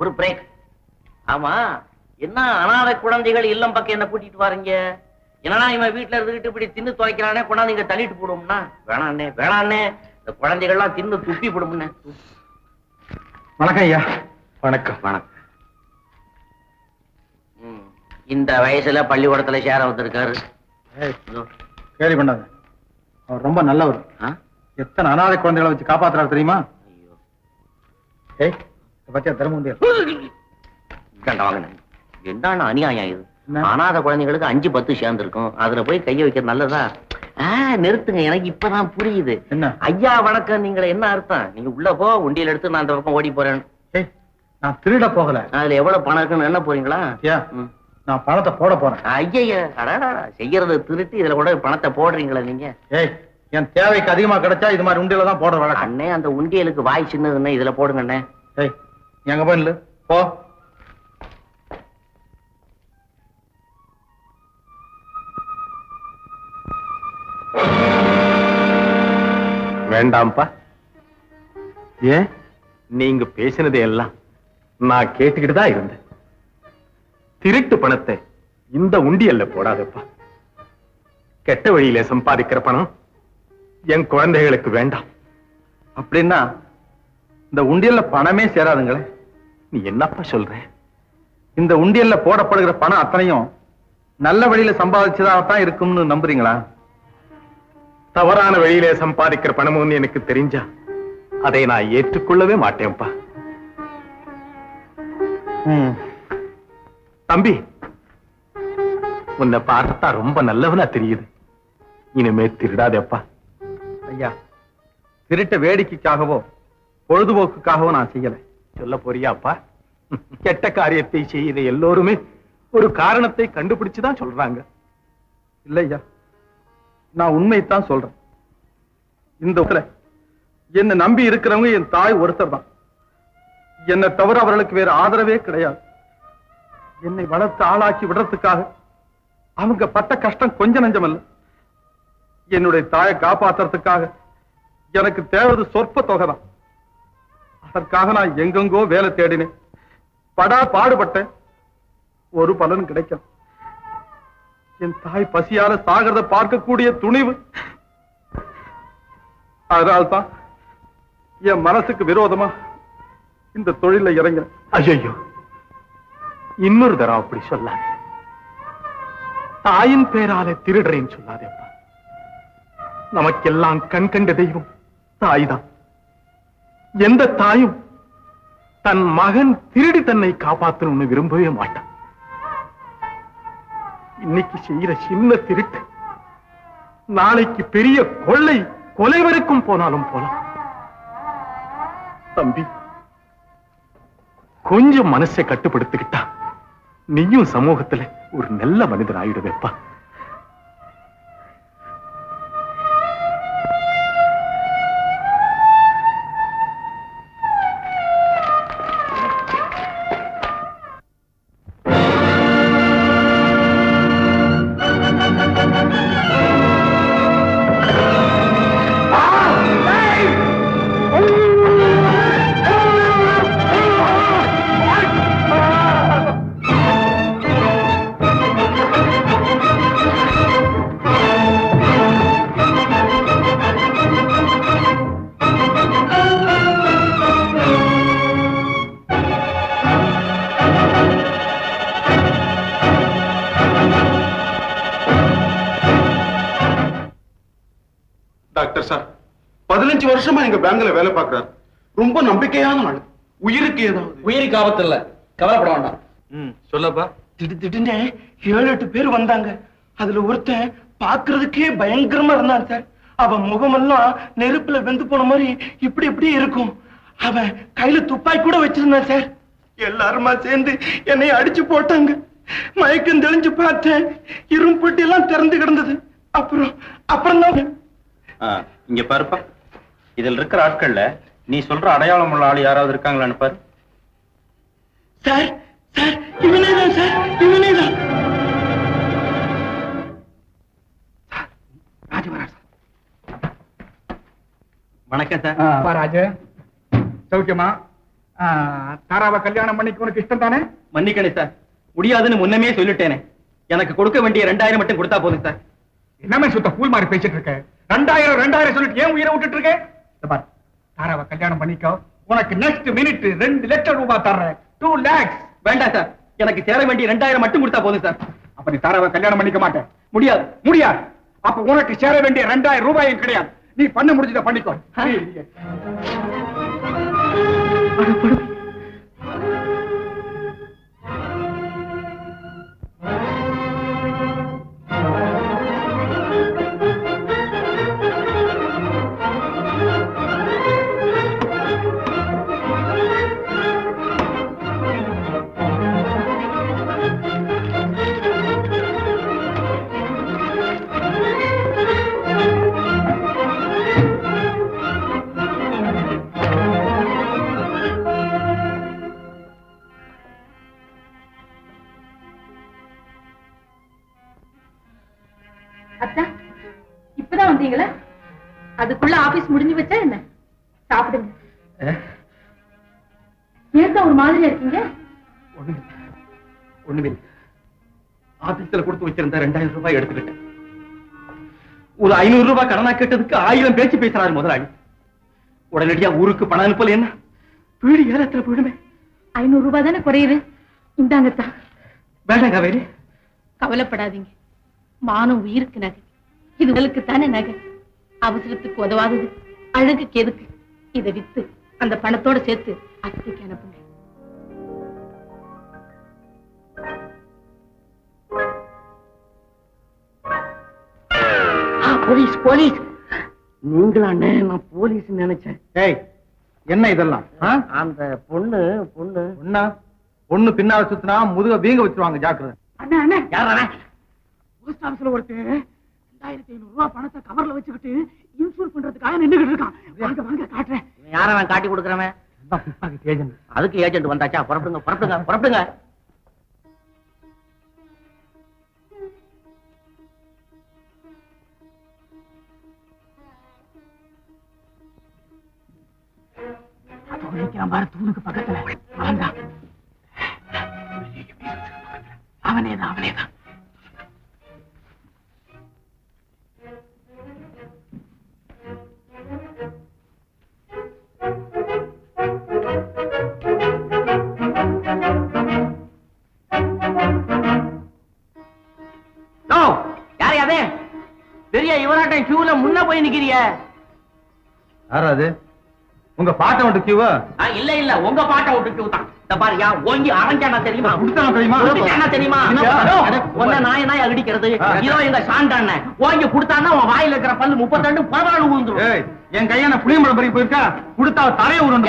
ஒரு பிரேக் ஆமா என்ன அனாதை குழந்தைகள் இல்லம் பக்கம் என்ன கூட்டிட்டு வாரீங்க? என்னன்னா இவன் வீட்டுல இருந்துகிட்டு இப்படி தின்னு துவைக்கிறானே கொண்டாந்து இங்க தள்ளிட்டு போடும்னா வேணாண்ணே வேணாண்ணே இந்த குழந்தைகள்லாம் தின்னு துப்பி போடும்னே. வணக்கம் ஐயா. வணக்கம். வணக்கம். இந்த வயசுல பள்ளிக்கூடத்துல சேர வந்திருக்காரு. கேலி பண்ணாத. அவர் ரொம்ப நல்லவர்? எத்தனை அனாதை குழந்தைகளை வச்சு காப்பாத்துறாரு தெரியுமா? ஏய் பத்தியா இந்தாண்ட வாங்கண்ணே. என்னண்ணா அநியாயம் இது? அனாதை குழந்தைகளுக்கு அஞ்சு பத்து சேர்ந்து இருக்கும் அதுல போய் கைய வைக்கிறது நல்லதா? நிறுத்துங்க. எனக்கு இப்பதான் புரியுது. என்ன? ஐயா வணக்கம். நீங்கள என்ன அர்த்தம்? நீங்க உள்ள போ உண்டியல் எடுத்து நான் அந்த பக்கம் ஓடி போறேன். நான் திருட போகல. அதுல எவ்வளவு பணம் இருக்குன்னு என்ன போறீங்களா? ஐயா. நான் பணத்தை போட போறேன். அடாடா. செய்யறத திருட்டு இதுல கூட பணத்தை போடுறீங்களா நீங்க. ஏய் என் தேவைக்கு அதிகமா கிடைச்சா இது மாதிரி உண்டியில தான் போடுற வழக்கம். அண்ணே அந்த உண்டியலுக்கு வாய் சின்னதுன்னு இதுல போடுங்க அண்ணே. ஏய் நீ அங்க போய் நில்லு. போ. வேண்டாம்ப்பா. ஏன்? நீங்க பேசினதை எல்லாம் நான் கேட்டுக்கிட்டு தான் இருந்தேன். திருட்டு பணத்தை இந்த உண்டியல்ல போடாதப்பா. கெட்ட வழியில சம்பாதிக்கிற பணம் என் குழந்தைகளுக்கு வேண்டாம். அப்படின்னா இந்த உண்டியல்ல பணமே சேராதுங்களே. நீ என்னப்பா சொல்ற? இந்த உண்டியல்ல போடப்படுகிற பணம் அத்தனையும் நல்ல வழியில சம்பாதிச்சதாகத்தான் இருக்கும்னு நம்புறீங்களா? தவறான வழியில சம்பாதிக்கிற பணமும் எனக்கு தெரிஞ்சா அதை நான் ஏற்றுக்கொள்ளவே மாட்டேன்ப்பா. தம்பி உன்னை பார்த்தா ரொம்ப நல்லவனா தெரியுது. இனிமே திருடாதேப்பா. ஐயா. திருட்ட வேடிக்கைக்காகவோ பொழுதுபோக்குக்காகவோ நான் செய்யல. சொல்ல போறியாப்பா கெட்ட காரியத்தை செய்த எல்லோருமே ஒரு காரணத்தை கண்டுபிடிச்சுதான் சொல்றாங்க. இல்ல ஐயா நான் உண்மையைத்தான் சொல்றேன். இந்த என்னை நம்பி இருக்கிறவங்க என் தாய் ஒருத்தர் தான். என்னை தவிர அவர்களுக்கு வேற ஆதரவே கிடையாது. என்னை வளர்த்து ஆளாக்கி விடுறதுக்காக அவங்க பட்ட கஷ்டம் கொஞ்ச நஞ்சம் அல்ல என்னுடைய தாயை காப்பாத்துறதுக்காக எனக்கு தேவது சொற்ப தொகை தான் அதற்காக நான் எங்கெங்கோ வேலை தேடினேன். படா பாடுபட்டேன். ஒரு பலனும் கிடைக்கல. என் தாய் பசியால சாகிறத பார்க்கக்கூடிய துணிவு. அதனால்தான் என் மனசுக்கு விரோதமா இந்த தொழில இறங்க ஐயோ இன்னொரு தரம் அப்படி சொல்லாது. தாயின் பேரால திருடுறேன்னு சொல்லாதேப்பா நமக்கெல்லாம் கண் கண்ட தெய்வம் தாய்தான். எந்த தாயும் தன் மகன் திருடி தன்னை காப்பாத்தணும்னு விரும்பவே மாட்டான். இன்னைக்கு செய்யற சின்ன திருட்டு நாளைக்கு பெரிய கொள்ளை கொலை வரைக்கும் போனாலும் போலாம். தம்பி கொஞ்சம் மனசை கட்டுப்படுத்திக்கிட்டா நீயும் சமூகத்துல ஒரு நல்ல மனிதன் ஆயிடுவேப்பா பதினஞ்சு வருஷமா எங்க பேங்க்ல வேலை பார்க்கறாரு. ரொம்ப நம்பிக்கையான ஆள். உயிருக்கு ஏதாவது. உயிருக்கு ஆபத்து இல்ல கவலைப்பட வேண்டாம். ம் சொல்லப்பா. திடு திடுன்னு ஏழு எட்டு பேர் வந்தாங்க. அதுல ஒருத்தன் பாக்குறதுக்கே பயங்கரமா இருந்தான் சார். அவன் முகமெல்லாம் நெருப்புல வெந்து போன மாதிரி இப்படி இப்படி இருக்கும். அவன் கையில துப்பாக்கி கூட வச்சிருந்தான் சார். எல்லாருமா சேர்ந்து என்னை அடிச்சு போட்டாங்க. மயக்கம் தெளிஞ்சு பார்த்தேன். இரும்புட்டி எல்லாம் திறந்து கிடந்தது. அப்புறம் அப்புறம் தான் இங்க பாருப்பா. இதுல இருக்கிற ஆட்கள்ல நீ சொல்ற அடையாளம் உள்ள ஆள் யாராவது இருக்காங்களான்னு பாரு சார் சார் இவனே தான் சார் இவனே தான் வணக்கம் சார். ராஜ. சௌக்கியமா? தாராவை கல்யாணம் பண்ணிக்க உனக்கு இஷ்டம் தானே? மன்னிக்கணும் சார். முடியாதுன்னு முன்னமே சொல்லிட்டேனே. எனக்கு கொடுக்க வேண்டிய ரெண்டாயிரம் மட்டும் கொடுத்தா போதும் சார். என்னமே சுத்த கூல் மாதிரி பேசிட்டு இருக்க? ரெண்டாயிரம் ரெண்டாயிரம் சொல்லிட்டு ஏன் உயிரை விட்டுட்டு இருக்க? இந்த பார். தாராவை கல்யாணம் பண்ணிக்கோ. உனக்கு நெக்ஸ்ட் மினிட் ரெண்டு லட்சம் ரூபாய் தர்றேன். டூ லேக்ஸ் வேண்டாம் சார் எனக்கு சேர வேண்டிய ரெண்டாயிரம் மட்டும் கொடுத்தா போதும் சார் அப்ப நீ தாராவை கல்யாணம் பண்ணிக்க மாட்டேன். முடியாது. முடியாது. அப்ப உனக்கு சேர வேண்டிய ரெண்டாயிரம் ரூபாயும் கிடையாது. நீ பண்ண முடிஞ்சதை பண்ணிக்கோ. இப்பதான் வந்தீங்களா? அதுக்குள்ள ஆபீஸ் முடிஞ்சு வச்சா என்ன? சாப்பிடுங்க. ஏன் ஒரு மாதிரியா இருக்கீங்க? ஒண்ணுமில்லை ஆபீஸ்ல கொடுத்து வச்சிருந்த ரெண்டாயிரம் ரூபாய் எடுத்துக்கிட்டேன். ஒரு ஐநூறு ரூபாய் கடனா கேட்டதுக்கு ஆயிரம் பேச்சு பேசுறாரு முதலாளி. உடனடியா ஊருக்கு பணம் அனுப்பல என்ன? வீடு ஏலத்துல போயிடுமே. ஐநூறு ரூபாய் தானே குறையுது? இந்தாங்கத்தா வேண்டாம் காவேரி கவலைப்படாதீங்க. மானம் உயிருக்கு நகை இது உங்களுக்கு தானே நகை? அவசரத்துக்கு உதவாதது. அழகுக்கு எதுக்கு? இதை வித்து அந்த பணத்தோட சேர்த்து அத்தைக்கு அனுப்புங்க. Police police. நீங்களாண்ணே நான் போலீஸ் நினைச்சேன். ஏய் என்ன இதெல்லாம்? அந்த பொண்ணு பொண்ணு. ஒண்ணா ஒண்ணு பின்னால சுத்தினா முதுக வீங்க வச்சிருவாங்க ஜாக்கிரதை. அண்ணா அண்ணா. யாரா போஸ்ட் ஆபீஸ்ல ஒருத்தன். ரெண்டாயிரத்தி ஐநூறு ரூபாய் பணத்தை கவர்ல வச்சுக்கிட்டு இன்சூர் பண்றதுக்காக நின்னுகிட்டு இருக்கான். வாங்க வாங்க காட்டுறேன். யாரவன் காட்டி கொடுக்குறவன்? அதுக்கு ஏஜென்ட் வந்தாச்சா? புறப்படுங்க புறப்படுங்க புறப்படுங்க. நிக்கிறான் பாரு தூணுக்கு பக்கத்துல. அவன்தான் அவனேதான் அவனேதான். போய் நிக்கிறிய யாரா அது உங்க பாட்டை விட்டு கியூவா இல்ல இல்ல உங்க பாட்டை விட்டு கியூ தான் இந்த பாரு யா ஓங்கி அரைஞ்சானா தெரியுமா குடிச்சானா தெரியுமா? குடிச்சானா தெரியுமா உன்னை நாய நாய் அடிக்கிறது இதோ எங்க சாண்டாண்ண ஓங்கி குடுத்தான்னா உன் வாயில இருக்கிற பல்லு முப்பத்தி பரவாயில்ல விழுந்துரும் ஏய் என் கையான புளியம்பழம் பறி போயிருக்கா கொடுத்தா தலைய உருண்டு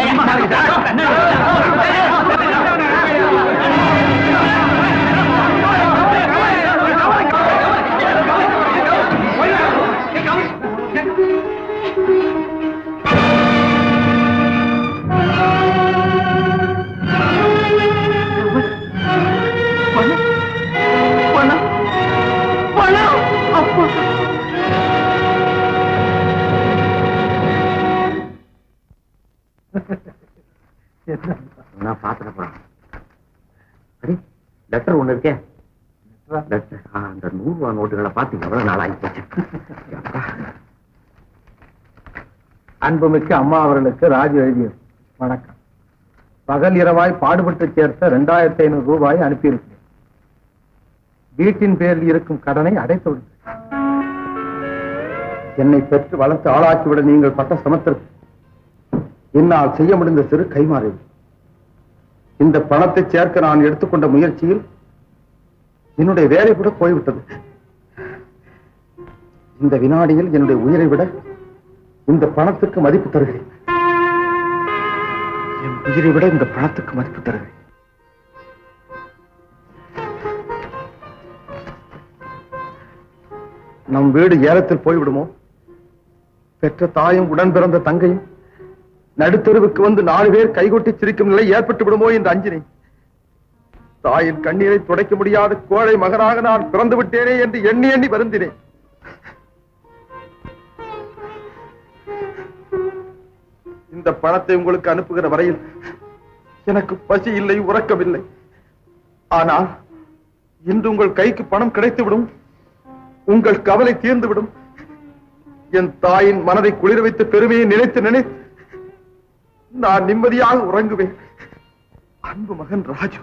நான் பாத்துட்டு போறேன். அடி லெட்டர் ஒண்ணு இருக்கே. லெட்டர் அந்த நூறு ரூபா நோட்டுகளை பார்த்து எவ்வளவு நாள் ஆகி போச்சு. அன்புமிக்க அம்மா அவர்களுக்கு ராஜு எழுதியது. வணக்கம். பகல் இரவாய் பாடுபட்டு சேர்த்த இரண்டாயிரத்தி ஐநூறு ரூபாய் அனுப்பியிருக்கிறேன். வீட்டின் பேரில் இருக்கும் கடனை அடைத்து விடுங்கள். என்னை பெற்று வளர்த்து ஆளாக்கிவிட நீங்கள் பட்ட சமத்திற்கு என்னால் செய்ய முடிந்த சிறு கைமாறு இந்த பணத்தை சேர்க்க நான் எடுத்துக்கொண்ட முயற்சியில் என்னுடைய வேலை கூட போய்விட்டது. இந்த வினாடியில் என்னுடைய உயிரை விட இந்த பணத்துக்கு மதிப்பு தருகிறேன். என் உயிரை விட இந்த பணத்துக்கு மதிப்பு தருகிறேன். நம் வீடு ஏலத்தில் போய்விடுமோ? பெற்ற தாயும் உடன் பிறந்த தங்கையும் நடுத்தருவுக்கு வந்து நாலு பேர் கைகொட்டி சிரிக்கும் நிலை ஏற்பட்டு விடுமோ என்று அஞ்சினேன். தாயின் கண்ணீரை துடைக்க முடியாத கோழை மகனாக நான் பிறந்து விட்டேனே என்று எண்ணி எண்ணி வருந்தினேன். இந்த பணத்தை உங்களுக்கு அனுப்புகிற வரையில் எனக்கு பசி இல்லை உறக்கமில்லை. ஆனால் இன்று உங்கள் கைக்கு பணம் கிடைத்துவிடும். உங்கள் கவலை தீர்ந்துவிடும். என் தாயின் மனதை குளிர வைத்து பெருமையை நினைத்து நினைத்து நான் நிம்மதியாக உறங்குவேன். அன்பு மகன் ராஜு.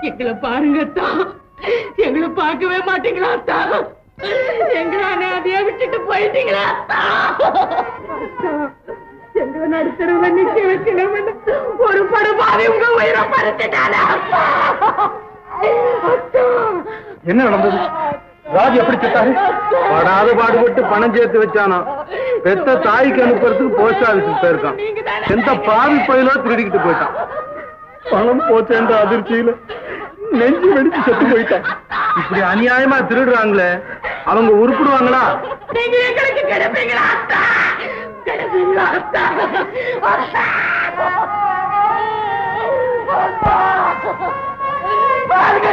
எங்களை பாருங்கத்தான் பார்க்கவே மாட்டீங்களா அத்தா? எங்களை அனாதையா விட்டுட்டு போயிட்டீங்களா எங்களை நடுத்தருவில் நிக்க வைக்கணும்னு ஒரு படுபாவி உங்க உயிரை பறிச்சுட்டானா என்ன நடந்தது? ராஜு எப்படி செத்தாரு? படாத பாடுபட்டு பணம் சேர்த்து வச்சானா? பெத்த தாய்க்கு அனுப்புறதுக்கு போஸ்ட் ஆபீஸுக்கு போயிருக்கான். எந்த பாவி பயிலோ திருடிக்கிட்டு போயிட்டான். பணம் போச்சேன்ற அதிர்ச்சியில நெஞ்சு வெடிச்சு செத்து போயிட்டேன். இப்படி அநியாயமா திருடுறாங்களே அவங்க உருப்பிடுவாங்களா? பாருங்க